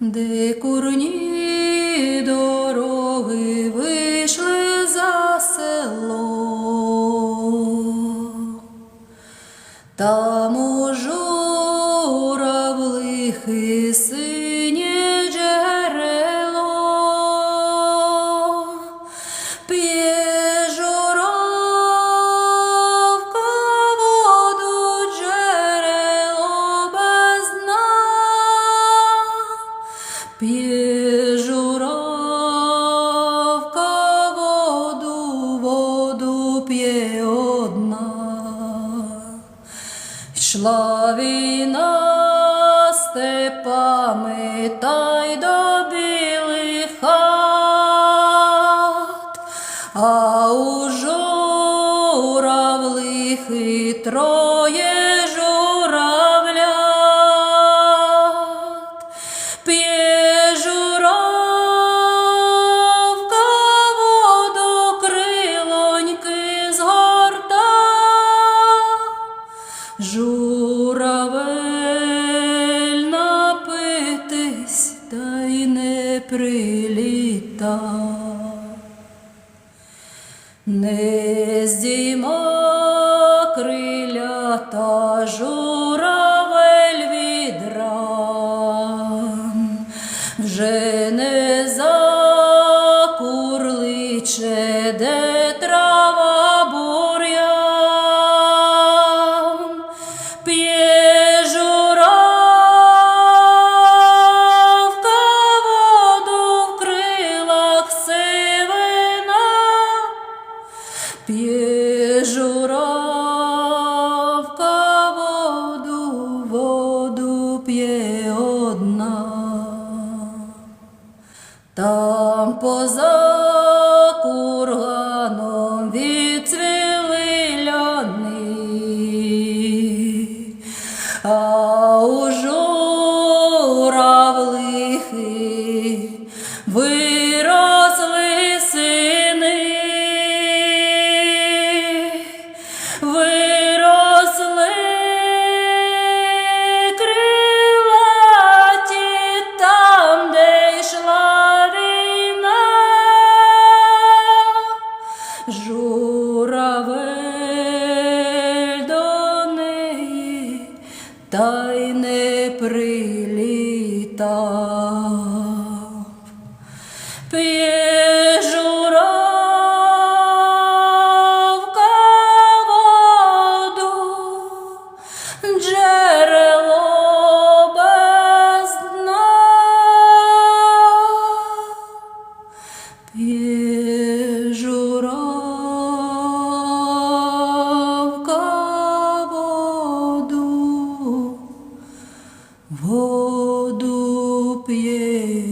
де курні дороги вийшли за село. Там у журавлихи синє Йшла війна степами та й до білих хат, а у журавлихи троє журавлят. Не приліта. Не здійма крилята журавель від ран, вже не закурличе, де Там поза курганом відцвіли та й не прилітав. воду п'є.